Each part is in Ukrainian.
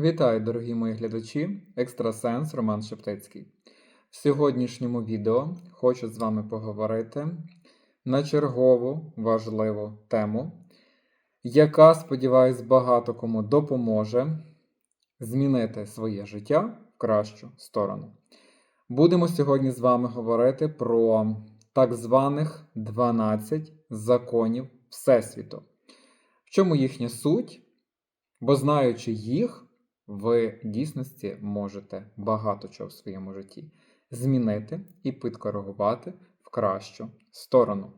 Вітаю, дорогі мої глядачі! Екстрасенс Роман Шептицький. В сьогоднішньому відео хочу з вами поговорити на чергову важливу тему, яка, сподіваюсь, багато кому допоможе змінити своє життя в кращу сторону. Будемо сьогодні з вами говорити про так званих 12 законів Всесвіту. В чому їхня суть? Бо знаючи їх, ви дійсності можете багато чого в своєму житті змінити і підкоригувати в кращу сторону.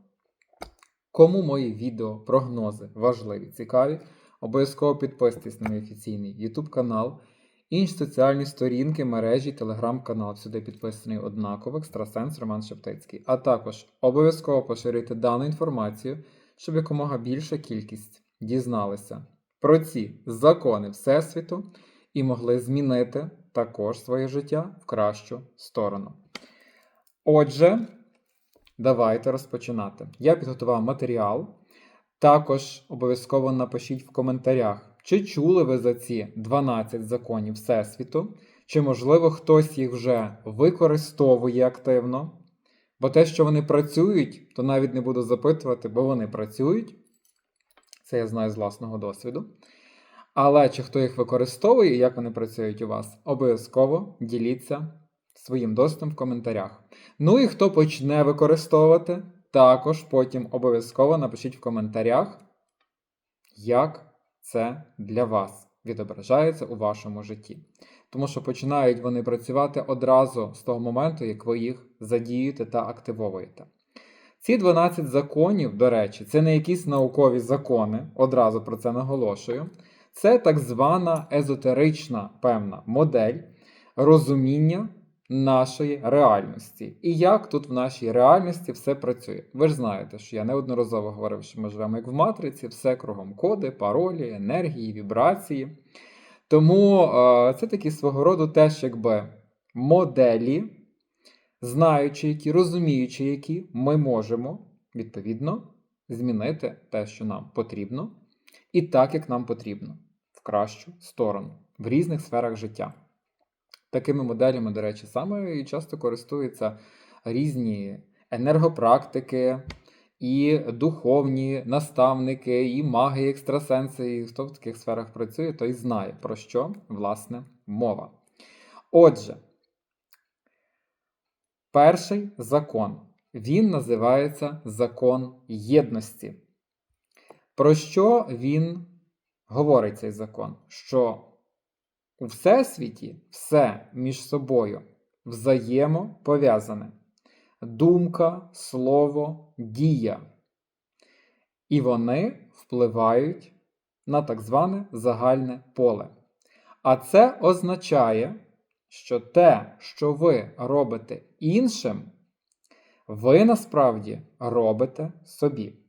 Кому мої відео, прогнози важливі, цікаві, обов'язково підписуйтесь на мій офіційний YouTube канал, інші соціальні сторінки, мережі, телеграм-канал. Сюди підписаний однаково екстрасенс Роман Шептицький. А також обов'язково поширюйте дану інформацію, щоб якомога більша кількість дізналися про ці закони Всесвіту і могли змінити також своє життя в кращу сторону. Отже, давайте розпочинати. Я підготував матеріал. Також обов'язково напишіть в коментарях, чи чули ви за ці 12 законів Всесвіту, чи, можливо, хтось їх вже використовує активно. Бо те, що вони працюють, то навіть не буду запитувати, бо вони працюють. Це я знаю з власного досвіду. Але чи хто їх використовує і як вони працюють у вас, обов'язково діліться своїм досвідом в коментарях. Ну і хто почне використовувати, також потім обов'язково напишіть в коментарях, як це для вас відображається у вашому житті. Тому що починають вони працювати одразу з того моменту, як ви їх задіюєте та активовуєте. Ці 12 законів, до речі, це не якісь наукові закони, одразу про це наголошую. Це так звана езотерична певна модель розуміння нашої реальності. І як тут в нашій реальності все працює. Ви ж знаєте, що я неодноразово говорив, що ми живемо як в матриці, все кругом коди, паролі, енергії, вібрації. Тому е, це такі свого роду теж якби моделі, знаючи які, розуміючи, які ми можемо відповідно змінити те, що нам потрібно, і так, як нам потрібно, кращу сторону, в різних сферах життя. Такими моделями, до речі, саме і часто користуються різні енергопрактики, і духовні наставники, і маги, і екстрасенси, і хто в таких сферах працює, той знає, про що, власне, мова. Отже, перший закон. Він називається закон єдності. Про що він говорить цей закон? Що у Всесвіті все між собою взаємопов'язане. Думка, слово, дія. І вони впливають на так зване загальне поле. А це означає, що те, що ви робите іншим, ви насправді робите собі.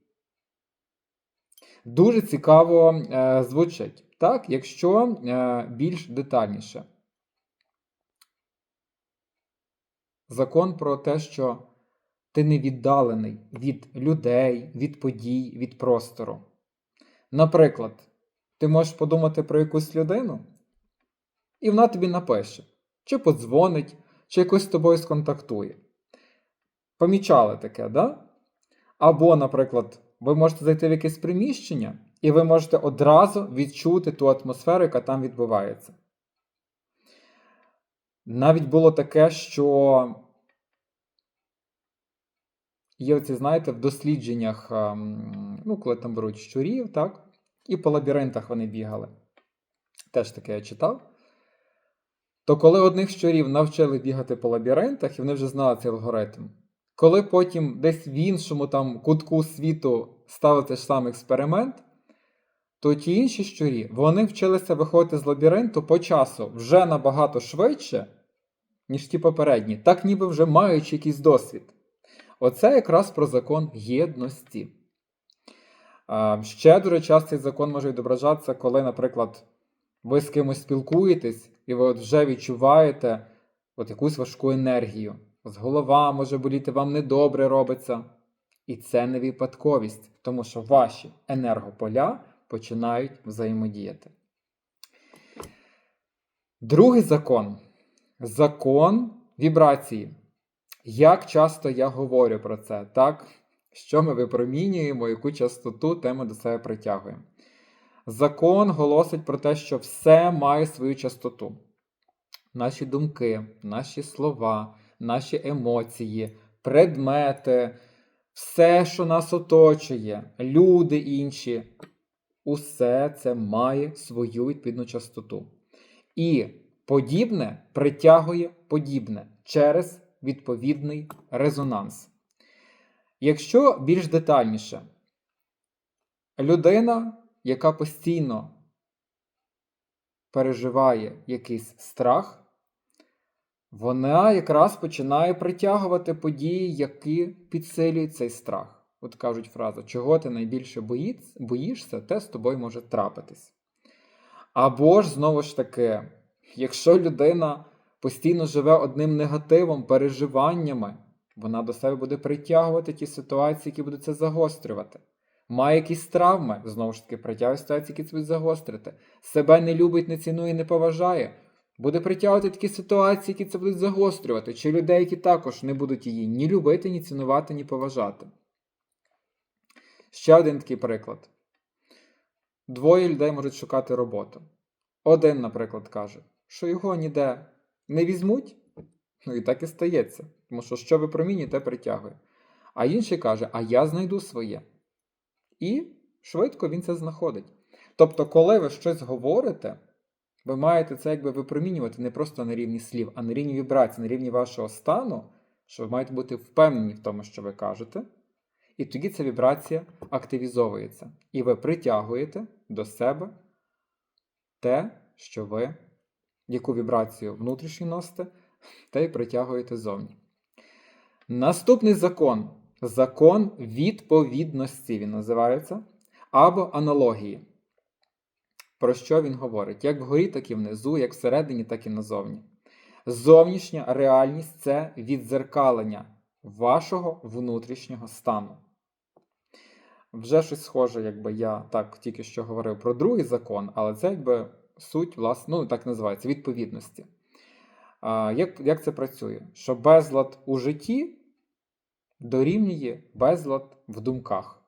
Дуже цікаво е, звучить, так, якщо е, більш детальніше. Закон про те, що ти не віддалений від людей, від подій, від простору. Наприклад, ти можеш подумати про якусь людину, і вона тобі напише, чи подзвонить, чи якось з тобою сконтактує. Помічали таке, да? Або, наприклад, ви можете зайти в якесь приміщення, і ви можете одразу відчути ту атмосферу, яка там відбувається. Навіть було таке, що є оці, знаєте, в дослідженнях, ем, ну, коли там беруть щурів, так? І по лабіринтах вони бігали. Теж таке я читав. То коли одних щурів навчили бігати по лабіринтах, і вони вже знали цей алгоритм, коли потім десь в іншому там кутку світу ставив той ж самий експеримент, то ті інші щурі вони вчилися виходити з лабіринту по часу вже набагато швидше, ніж ті попередні, так ніби вже маючи якийсь досвід. Оце якраз про закон єдності. Ще дуже часто цей закон може відображатися, коли, наприклад, ви з кимось спілкуєтесь, і ви от вже відчуваєте от якусь важку енергію. З голова може боліти, вам недобре робиться. І це не випадковість, тому що ваші енергополя починають взаємодіяти. Другий закон закон вібрації. Як часто я говорю про це, так? Що ми випромінюємо, яку частоту тему до себе притягуємо. Закон голосить про те, що все має свою частоту. Наші думки, наші слова, наші емоції, предмети, все, що нас оточує, люди інші, усе це має свою відповідну частоту. І подібне притягує подібне через відповідний резонанс. Якщо більш детальніше, людина, яка постійно переживає якийсь страх, вона якраз починає притягувати події, які підсилюють цей страх. От кажуть фраза, чого ти найбільше боїшся, те з тобою може трапитись. Або ж, знову ж таки, якщо людина постійно живе одним негативом, переживаннями, вона до себе буде притягувати ті ситуації, які будуть це загострювати. Має якісь травми, знову ж таки, притягує ситуації, які це будуть загострити. Себе не любить, не цінує, не поважає. Буде притягувати такі ситуації, які це будуть загострювати, чи людей, які також не будуть її ні любити, ні цінувати, ні поважати. Ще один такий приклад. Двоє людей можуть шукати роботу. Один, наприклад, каже, що його ніде не візьмуть, ну і так і стається. Тому що що ви те притягує. А інший каже, а я знайду своє. І швидко він це знаходить. Тобто, коли ви щось говорите, ви маєте це якби випромінювати не просто на рівні слів, а на рівні вібрацій, на рівні вашого стану, що ви маєте бути впевнені в тому, що ви кажете. І тоді ця вібрація активізовується. І ви притягуєте до себе те, що ви яку вібрацію внутрішню носите, те й притягуєте зовні. Наступний закон закон відповідності він називається, або аналогії. Про що він говорить? Як вгорі, так і внизу, як всередині, так і назовні. Зовнішня реальність це відзеркалення вашого внутрішнього стану. Вже щось схоже, якби я так тільки що говорив про другий закон, але це якби суть, власне, ну так називається, відповідності. А, Як як це працює? Що безлад у житті дорівнює безлад в думках.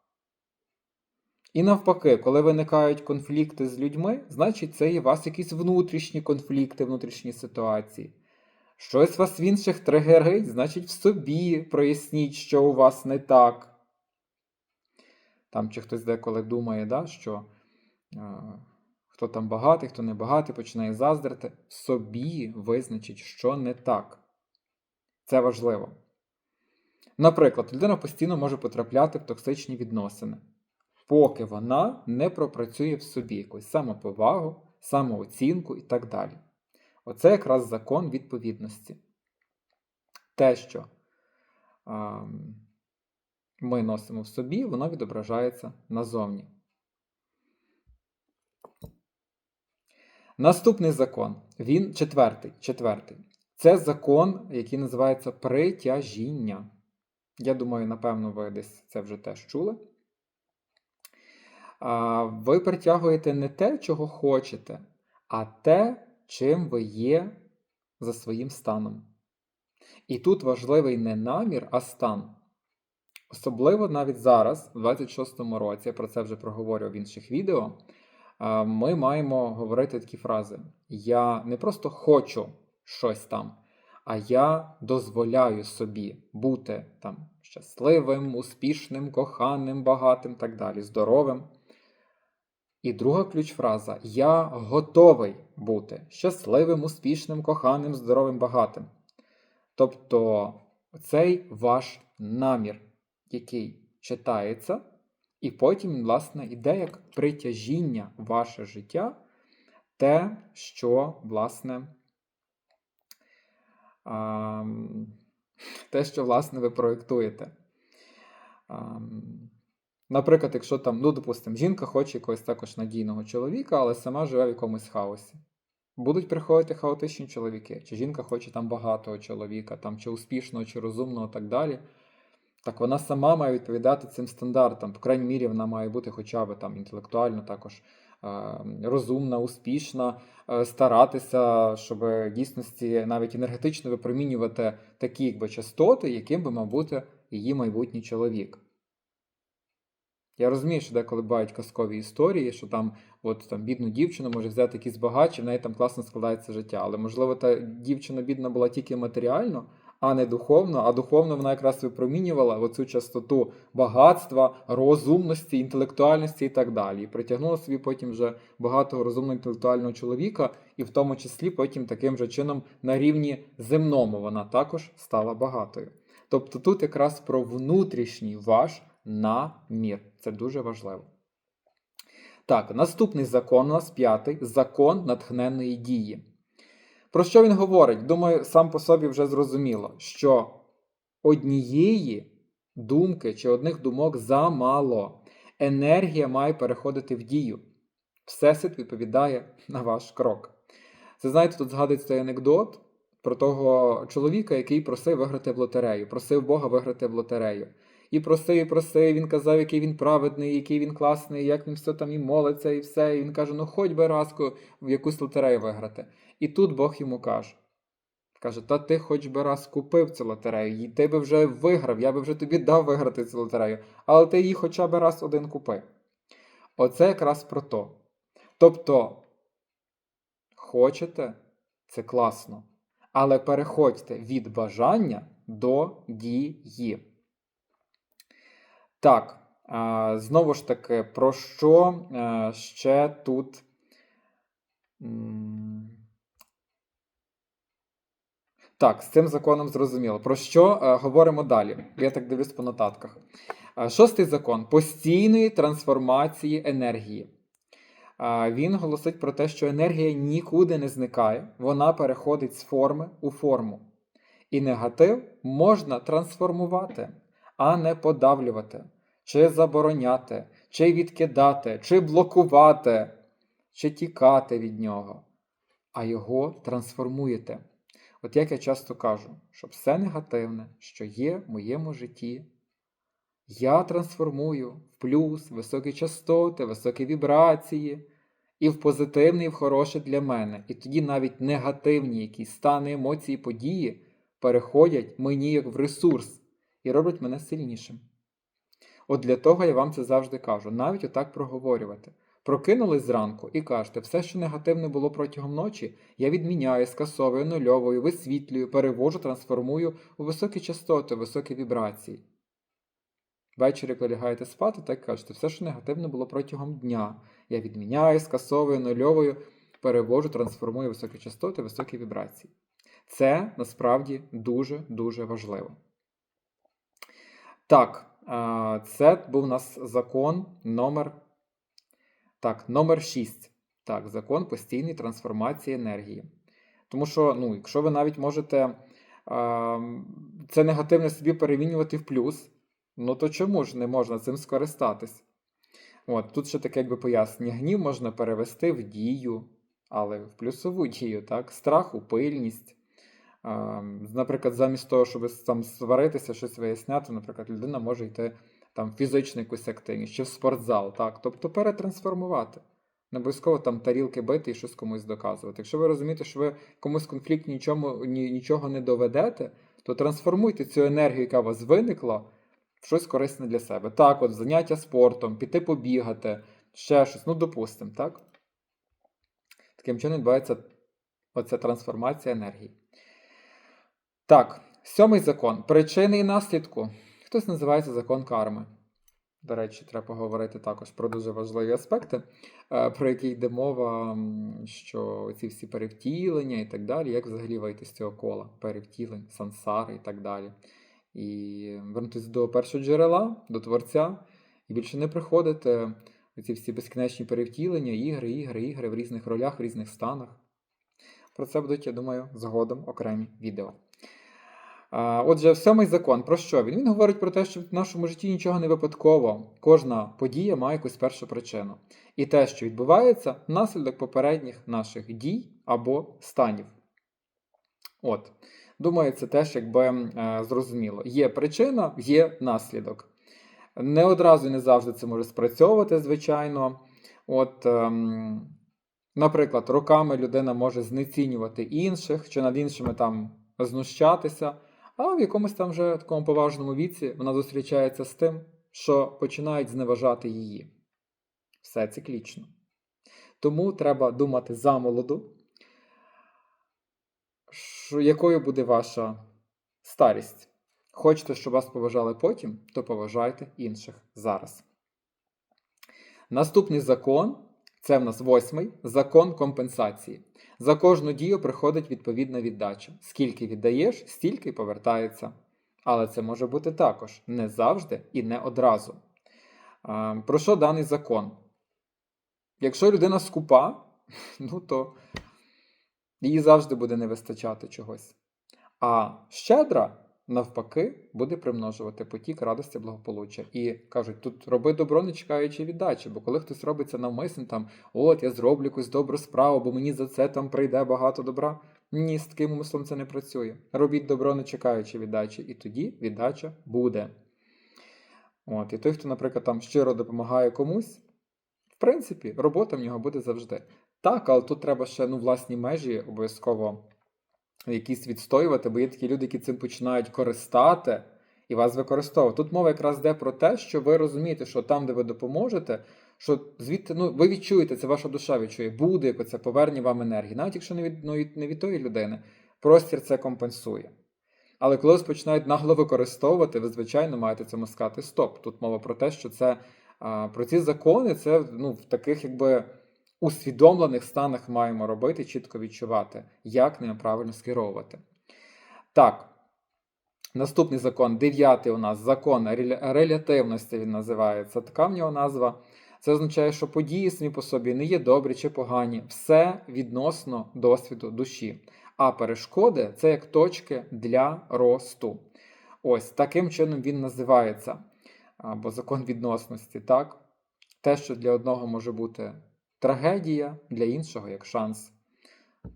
І навпаки, коли виникають конфлікти з людьми, значить це є у вас якісь внутрішні конфлікти, внутрішні ситуації. Щось вас в інших тригерить, значить в собі проясніть, що у вас не так. Там чи хтось деколи думає, да, що Хто там багатий, хто не багатий, починає заздрити, собі визначить, що не так. Це важливо. Наприклад, людина постійно може потрапляти в токсичні відносини, поки вона не пропрацює в собі якусь самоповагу, самооцінку і так далі. Оце якраз закон відповідності. Те, що а, ми носимо в собі, воно відображається назовні. Наступний закон, він четвертий. четвертий. Це закон, який називається притяжіння. Я думаю, напевно, ви десь це вже теж чули. Ви притягуєте не те, чого хочете, а те, чим ви є за своїм станом. І тут важливий не намір, а стан. Особливо навіть зараз, в 26-му році, я про це вже проговорював в інших відео ми маємо говорити такі фрази: Я не просто хочу щось там, а я дозволяю собі бути там щасливим, успішним, коханим, багатим так далі, здоровим. І друга ключ-фраза Я готовий бути щасливим, успішним, коханим, здоровим, багатим. Тобто цей ваш намір, який читається. І потім, власне, іде як притяжіння ваше життя, те, що, власне, те, що, власне, ви проєктуєте. Наприклад, якщо там, ну, допустимо, жінка хоче якогось також надійного чоловіка, але сама живе в якомусь хаосі. Будуть приходити хаотичні чоловіки, чи жінка хоче там багатого чоловіка, там, чи успішного, чи розумного, так далі так вона сама має відповідати цим стандартам. По крайній мірі, вона має бути хоча б там інтелектуально також розумна, успішна, е, старатися, щоб в дійсності навіть енергетично випромінювати такі якби, частоти, яким би мав бути її майбутній чоловік. Я розумію, що деколи бувають казкові історії, що там от там бідну дівчину може взяти якийсь багач, і в неї там класно складається життя. Але можливо, та дівчина бідна була тільки матеріально, а не духовно, а духовно вона якраз випромінювала оцю частоту багатства, розумності, інтелектуальності і так далі. І притягнула собі потім вже багатого розумного інтелектуального чоловіка, і в тому числі потім таким же чином на рівні земному вона також стала багатою. Тобто тут якраз про внутрішній ваш намір. Це дуже важливо. Так, наступний закон у нас п'ятий закон натхненної дії. Про що він говорить? Думаю, сам по собі вже зрозуміло, що однієї думки чи одних думок замало. Енергія має переходити в дію. Всесвіт відповідає на ваш крок. Це знаєте, тут згадується анекдот про того чоловіка, який просив виграти в лотерею, просив Бога виграти в лотерею. І просив, і просив, він казав, який він праведний, який він класний, як він все там і молиться, і все. І він каже: ну хоч би разку в якусь лотерею виграти. І тут Бог йому каже: каже, та ти хоч би раз купив цю лотерею, і ти би вже виграв, я би вже тобі дав виграти цю лотерею, але ти її хоча б раз один купи. Оце якраз про то. Тобто, хочете, це класно, але переходьте від бажання до дії. Так, знову ж таки, про що ще тут. Так, з цим законом зрозуміло. Про що говоримо далі? Я так дивлюсь по нотатках. Шостий закон постійної трансформації енергії. Він голосить про те, що енергія нікуди не зникає, вона переходить з форми у форму. І негатив можна трансформувати, а не подавлювати чи забороняти, чи відкидати, чи блокувати, чи тікати від нього, а його трансформуєте. От як я часто кажу, що все негативне, що є в моєму житті, я трансформую в плюс, високі частоти, високі вібрації, і в позитивне, і в хороше для мене. І тоді навіть негативні якісь стани, емоції, події переходять мені як в ресурс і роблять мене сильнішим. От для того я вам це завжди кажу, навіть отак проговорювати. Прокинулись зранку і кажете, все, що негативне було протягом ночі, я відміняю, скасовую, нульовую, висвітлюю, перевожу, трансформую у високі частоти, високі вібрації. Ввечері, коли лягаєте спати, так кажете, все, що негативне було протягом дня. Я відміняю, скасовую, нульовую, перевожу, трансформую високі частоти, високі вібрації. Це насправді дуже-дуже важливо. Так. Це був у нас закон номер так, номер 6. Так, закон постійної трансформації енергії. Тому що, ну, якщо ви навіть можете а, це негативне собі перемінювати в плюс, ну то чому ж не можна цим скористатись? От, Тут ще таке якби пояснення. Гнів можна перевести в дію, але в плюсову дію, так? Страх у пильність. Наприклад, замість того, щоб там сваритися, щось виясняти, наприклад, людина може йти там в фізичну якусь активність чи в спортзал. так, Тобто перетрансформувати. Не обов'язково там тарілки бити і щось комусь доказувати. Якщо ви розумієте, що ви комусь конфлікт нічому, нічого не доведете, то трансформуйте цю енергію, яка у вас виникла, в щось корисне для себе. Так, от заняття спортом, піти побігати, ще щось, ну, допустимо, так? Таким чином відбувається оця трансформація енергії. Так, сьомий закон. Причини і наслідку. Хтось називається закон карми. До речі, треба поговорити також про дуже важливі аспекти, е, про які йде мова, що ці всі перевтілення і так далі, як взагалі вийти з цього кола, перевтілень, сансари і так далі. І вернутися до першого джерела, до творця, і більше не приходити ці всі безкінечні перевтілення, ігри, ігри, ігри в різних ролях, в різних станах. Про це будуть, я думаю, згодом окремі відео. Отже, сьомий закон про що він? Він говорить про те, що в нашому житті нічого не випадково. Кожна подія має якусь першу причину. І те, що відбувається, наслідок попередніх наших дій або станів. От. Думаю, це теж якби е, зрозуміло. Є причина, є наслідок. Не одразу і не завжди це може спрацьовувати, звичайно. От, ем, наприклад, роками людина може знецінювати інших чи над іншими там знущатися, а в якомусь там вже такому поважному віці вона зустрічається з тим, що починають зневажати її. Все циклічно. Тому треба думати замолоду, що, якою буде ваша старість. Хочете, щоб вас поважали потім, то поважайте інших зараз. Наступний закон це в нас восьмий закон компенсації. За кожну дію приходить відповідна віддача. Скільки віддаєш, стільки й повертається. Але це може бути також не завжди і не одразу. Про що даний закон? Якщо людина скупа, ну то їй завжди буде не вистачати чогось. А щедра, навпаки, буде примножувати потік радості благополуччя. І кажуть, тут роби добро, не чекаючи віддачі, бо коли хтось робить це навмисно, там от я зроблю якусь добру справу, бо мені за це там прийде багато добра. Ні, з таким умислом це не працює. Робіть добро, не чекаючи віддачі, і тоді віддача буде. От, І той, хто, наприклад, там щиро допомагає комусь, в принципі, робота в нього буде завжди. Так, але тут треба ще ну, власні межі обов'язково якісь відстоювати, бо є такі люди, які цим починають користати і вас використовувати. Тут мова якраз йде про те, що ви розумієте, що там, де ви допоможете, що звідти ну, ви відчуєте, це ваша душа відчує, буде яке це поверне вам енергії, навіть якщо не від, ну, не від тої людини, простір це компенсує. Але коли вас починають нагло використовувати, ви, звичайно, маєте цьому сказати стоп. Тут мова про те, що це про ці закони, це ну, в таких якби усвідомлених станах маємо робити, чітко відчувати, як ними правильно скеровувати. Так, наступний закон, дев'ятий у нас закон релятивності він називається. Така в нього назва. Це означає, що події самі по собі не є добрі чи погані, все відносно досвіду душі. А перешкоди це як точки для росту. Ось таким чином він називається. Або закон відносності, так? Те, що для одного може бути трагедія, для іншого як шанс.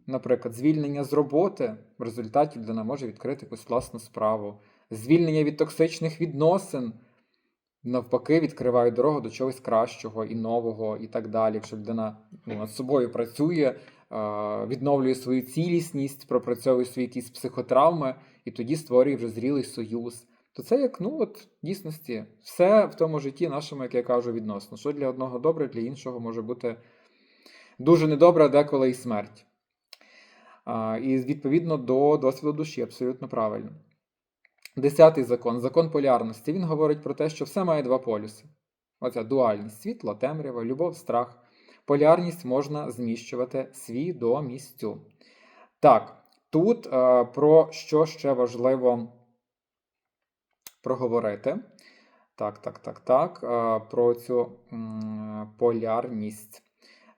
Наприклад, звільнення з роботи в результаті людина може відкрити якусь власну справу. Звільнення від токсичних відносин навпаки відкриває дорогу до чогось кращого і нового, і так далі. Якщо людина ну, над собою працює, е, відновлює свою цілісність, пропрацьовує свої якісь психотравми, і тоді створює вже зрілий союз. То це як ну от дійсності все в тому житті нашому, як я кажу, відносно. Що для одного добре, для іншого може бути дуже недобре, деколи і смерть. І відповідно до досвіду душі, абсолютно правильно. Десятий закон, закон полярності. Він говорить про те, що все має два полюси. Оця дуальність світло, темрява, любов, страх. Полярність можна зміщувати свідомістю. Так, тут е, про що ще важливо проговорити. Так, так, так, так. е, Про цю м, полярність.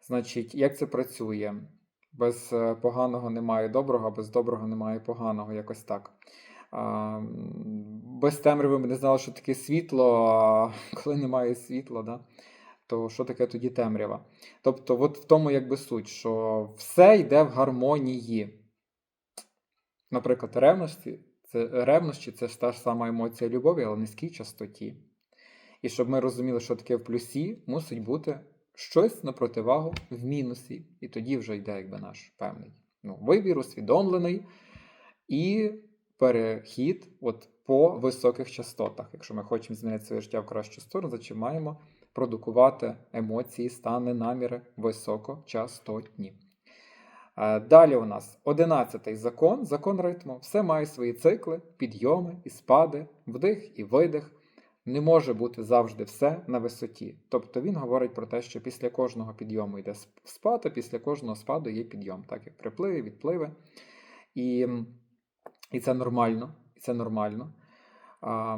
Значить, як це працює? Без е, поганого немає доброго, без доброго немає поганого, якось так. Без темряви ми не знали, що таке світло, а коли немає світла, да? то що таке тоді темрява? Тобто, от в тому якби суть, що все йде в гармонії. Наприклад, ревності, це, ревнощі це ж та ж сама емоція любові, але низькій частоті. І щоб ми розуміли, що таке в плюсі, мусить бути щось на противагу в мінусі. І тоді вже йде якби наш певний ну, вибір, усвідомлений і перехід от по високих частотах. Якщо ми хочемо змінити своє життя в кращу сторону, значить маємо продукувати емоції, стани, наміри високочастотні. Е, Далі у нас одинадцятий закон, закон ритму. Все має свої цикли, підйоми і спади, вдих і видих. Не може бути завжди все на висоті. Тобто він говорить про те, що після кожного підйому йде сп- спад, а після кожного спаду є підйом, так як припливи, відпливи. І, і це нормально. І це нормально. А,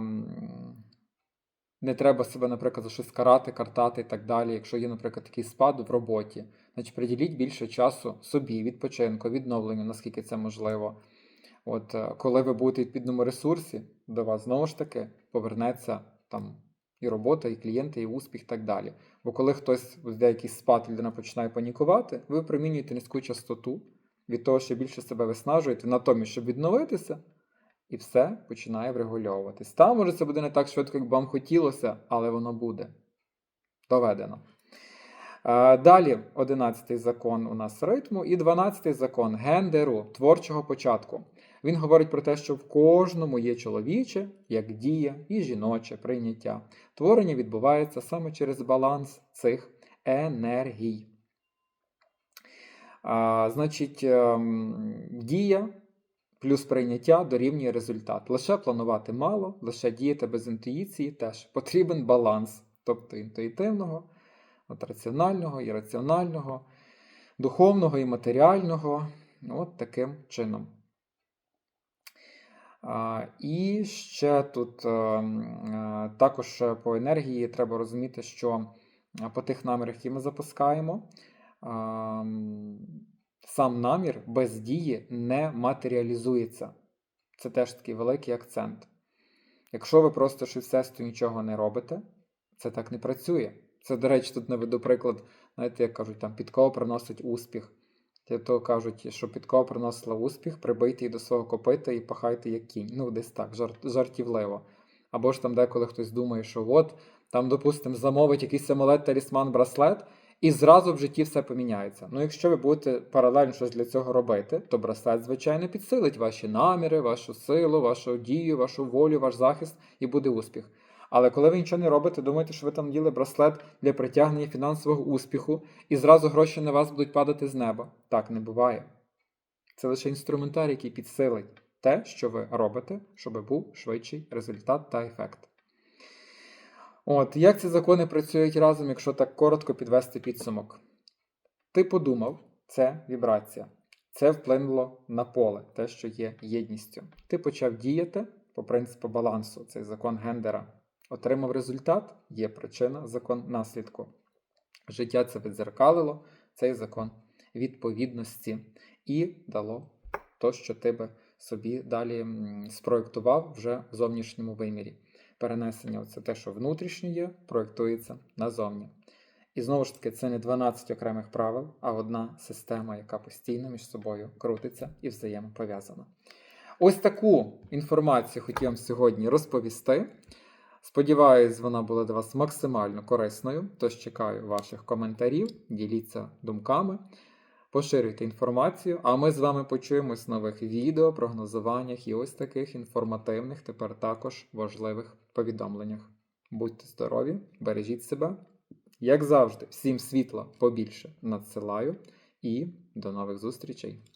не треба себе, наприклад, за щось карати, картати і так далі. Якщо є, наприклад, такий спад в роботі, значить приділіть більше часу собі, відпочинку, відновленню, наскільки це можливо. От е, коли ви будете в відповідному ресурсі, до вас знову ж таки повернеться там і робота, і клієнти, і успіх, і так далі. Бо коли хтось деякий спад людина починає панікувати, ви примінюєте низьку частоту від того, що більше себе виснажуєте, натомість, щоб відновитися, і все починає врегульовуватись. Там, може, це буде не так швидко, як вам хотілося, але воно буде доведено. Е, Далі 11 закон у нас ритму і 12-й закон гендеру, творчого початку. Він говорить про те, що в кожному є чоловіче, як дія, і жіноче прийняття. Творення відбувається саме через баланс цих енергій. А, Значить, ем, дія плюс прийняття дорівнює результат. Лише планувати мало, лише діяти без інтуїції теж потрібен баланс, тобто інтуїтивного, от раціонального, ірраціонального, духовного і матеріального. От таким чином. І ще тут ем, е, також по енергії треба розуміти, що е, по тих намірах, які ми запускаємо, ем, сам намір без дії не матеріалізується. Це теж такий великий акцент. Якщо ви просто швидцестю нічого не робите, це так не працює. Це, до речі, тут наведу приклад, знаєте, як кажуть, там підкова приносить успіх. Ті, то кажуть, що підкова приносила успіх, прибийте її до свого копита і пахайте як кінь. Ну, десь так, жарт, жартівливо. Або ж там деколи хтось думає, що от, там, допустимо, замовить якийсь амулет, талісман, браслет, і зразу в житті все поміняється. Ну, якщо ви будете паралельно щось для цього робити, то браслет, звичайно, підсилить ваші наміри, вашу силу, вашу дію, вашу волю, ваш захист і буде успіх. Але коли ви нічого не робите, думаєте, що ви там діли браслет для притягнення фінансового успіху, і зразу гроші на вас будуть падати з неба. Так не буває. Це лише інструментарій, який підсилить те, що ви робите, щоб був швидший результат та ефект. От, як ці закони працюють разом, якщо так коротко підвести підсумок? Ти подумав, це вібрація. Це вплинуло на поле, те, що є єдністю. Ти почав діяти по принципу балансу, цей закон Гендера. Отримав результат, є причина, закон наслідку. Життя це відзеркалило, цей закон відповідності і дало то, що ти би собі далі спроєктував вже в зовнішньому вимірі. Перенесення це те, що внутрішнє є, проєктується назовні. І знову ж таки, це не 12 окремих правил, а одна система, яка постійно між собою крутиться і взаємопов'язана. Ось таку інформацію хотів вам сьогодні розповісти. Сподіваюсь, вона була для вас максимально корисною. Тож чекаю ваших коментарів, діліться думками, поширюйте інформацію. А ми з вами почуємось в нових відео, прогнозуваннях і ось таких інформативних, тепер також важливих повідомленнях. Будьте здорові, бережіть себе. Як завжди, всім світла побільше надсилаю і до нових зустрічей!